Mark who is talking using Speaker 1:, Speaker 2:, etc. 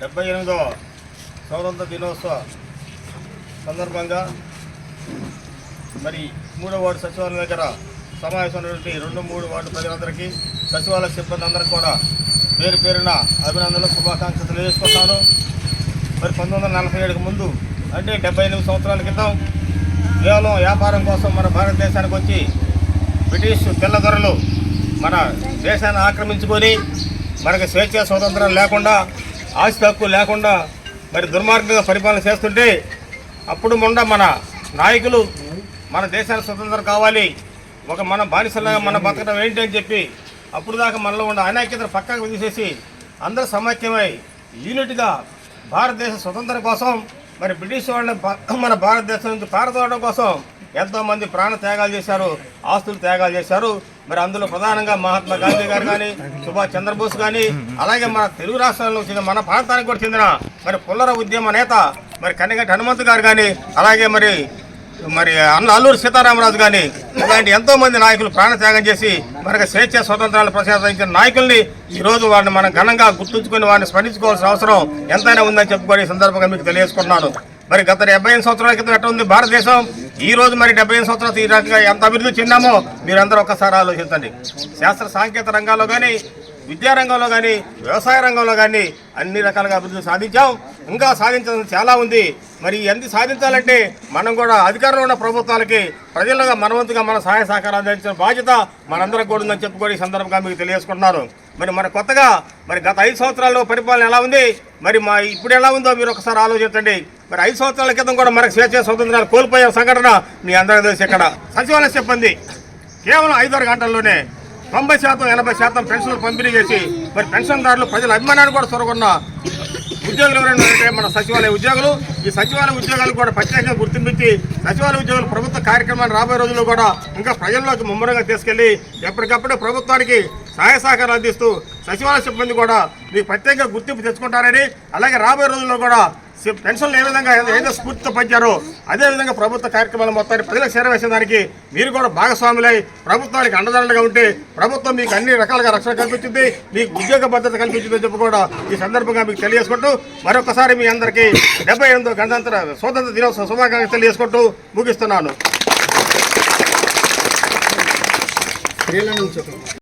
Speaker 1: డెబ్బై ఎనిమిదవ స్వాతంత్ర దినోత్సవ సందర్భంగా మరి మూడో వార్డు సచివాలయం దగ్గర సమావేశమైనటువంటి రెండు మూడు వార్డు ప్రజలందరికీ సచివాలయ సిబ్బంది అందరికీ కూడా పేరు పేరున అభినందనలు శుభాకాంక్షలు తెలియజేసుకుంటాను. మరి పంతొమ్మిది నలభై ఏడుకు ముందు అంటే డెబ్బై ఎనిమిది సంవత్సరాల క్రితం కేవలం వ్యాపారం కోసం మన భారతదేశానికి వచ్చి బ్రిటిష్ తెల్లదొరలు మన దేశాన్ని ఆక్రమించుకొని మనకు స్వేచ్ఛ స్వాతంత్రం లేకుండా ఆస్తి హక్కు లేకుండా మరి దుర్మార్గంగా పరిపాలన చేస్తుంటే అప్పుడు మొండ మన నాయకులు మన దేశానికి స్వతంత్రం కావాలి. ఒక మన బానిసలాగా మన బతకడం ఏంటి అని చెప్పి అప్పుడు దాకా మనలో ఉన్న అనైక్యతను పక్కకు తీసేసి అందరూ సమైక్యమై యూనిట్గా భారతదేశ స్వతంత్రం కోసం మరి బ్రిటిష్ వాళ్ళని మన భారతదేశం నుంచి పారదోవడం కోసం ఎంతోమంది ప్రాణ త్యాగాలు చేశారు ఆస్తులు త్యాగాలు చేశారు. మరి అందులో ప్రధానంగా మహాత్మా గాంధీ గారు కానీ సుభాష్ చంద్రబోస్ కానీ అలాగే మన తెలుగు రాష్ట్రాల్లో చెందిన మన ప్రాంతానికి కూడా చెందిన మరి పుల్లర ఉద్యమ నేత మరి కన్నగంటి హనుమంతు గారు కానీ అలాగే మరి మరి అన్న అల్లూరు సీతారామరాజు కానీ ఇలాంటి ఎంతో మంది నాయకులు ప్రాణత్యాగం చేసి మనకు స్వేచ్ఛ స్వతంత్రాలు ప్రసాదించిన నాయకుల్ని ఈరోజు వారిని మనం ఘనంగా గుర్తుంచుకొని వారిని స్మరించుకోవాల్సిన అవసరం ఎంతైనా ఉందని చెప్పుకొని సందర్భంగా మీకు తెలియజేసుకున్నాను మరి గత డెబ్బై ఐదు సంవత్సరాల క్రితం ఎట్లా ఉంది భారతదేశం? ఈ రోజు మరి డెబ్బై ఐదు సంవత్సరాలు ఈ రకంగా ఎంత అభివృద్ధి చెందామో మీరందరూ ఒక్కసారి ఆలోచించండి. శాస్త్ర సాంకేతిక రంగాల్లో కానీ విద్యా రంగంలో కానీ వ్యవసాయ రంగంలో కానీ అన్ని రకాలుగా అభివృద్ధి సాధించాం. ఇంకా సాధించాల్సిన చాలా ఉంది. మరి ఎంత సాధించాలంటే మనం కూడా అధికారంలో ఉన్న ప్రభుత్వాలకి ప్రజలుగా మనవంతుగా మన సహాయ సహకారాలు అందించిన బాధ్యత మనందరికి కూడా ఉందని చెప్పుకొని ఈ సందర్భంగా మీకు తెలియజేసుకుంటున్నారు మరి మన కొత్తగా మరి గత ఐదు సంవత్సరాల్లో పరిపాలన ఎలా ఉంది? మరి మా ఇప్పుడు ఎలా ఉందో మీరు ఒకసారి ఆలోచించండి. మరి ఐదు సంవత్సరాల క్రితం కూడా మనకు స్వేచ్ఛ స్వతంత్రాలు కోల్పోయే సంఘటన మీ అందరికీ తెలిసి ఇక్కడ సచివాలయం సిబ్బంది కేవలం ఐదారు గంటల్లోనే తొంభై శాతం ఎనభై శాతం పెన్షన్లు పంపిణీ చేసి మరి పెన్షన్దారులు ప్రజల అభిమానాన్ని కూడా చొరగొన్న ఉద్యోగులు ఎవరైనా అంటే మన సచివాలయ ఉద్యోగులు ఈ సచివాలయ ఉద్యోగాలు కూడా ప్రత్యేకంగా గుర్తింపించి సచివాలయ ఉద్యోగులు ప్రభుత్వ కార్యక్రమాన్ని రాబోయే రోజుల్లో కూడా ఇంకా ప్రజల్లోకి ముమ్మరంగా తీసుకెళ్ళి ఎప్పటికప్పుడు ప్రభుత్వానికి సహాయ సహకారాలు అందిస్తూ సచివాలయ సిబ్బంది కూడా మీకు ప్రత్యేకంగా గుర్తింపు తెచ్చుకుంటారని అలాగే రాబోయే రోజుల్లో కూడా పెన్షన్లు ఏ విధంగా ఏదో స్ఫూర్తితో పంచారో అదే విధంగా ప్రభుత్వ కార్యక్రమాలు మొత్తాన్ని ప్రజలకు చేరవేసేదానికి మీరు కూడా భాగస్వాములై ప్రభుత్వానికి అండదండగా ఉంటే ప్రభుత్వం మీకు అన్ని రకాలుగా రక్షణ కల్పించింది మీకు ఉద్యోగ భద్రత కల్పించిందని చెప్పి కూడా ఈ సందర్భంగా మీకు తెలియజేసుకుంటూ మరొకసారి మీ అందరికీ డెబ్బై ఎనిమిదో గణతంత్ర స్వతంత్ర దినోత్సవ శుభాకాంక్షలు తెలియజేసుకుంటూ ముగిస్తున్నాను.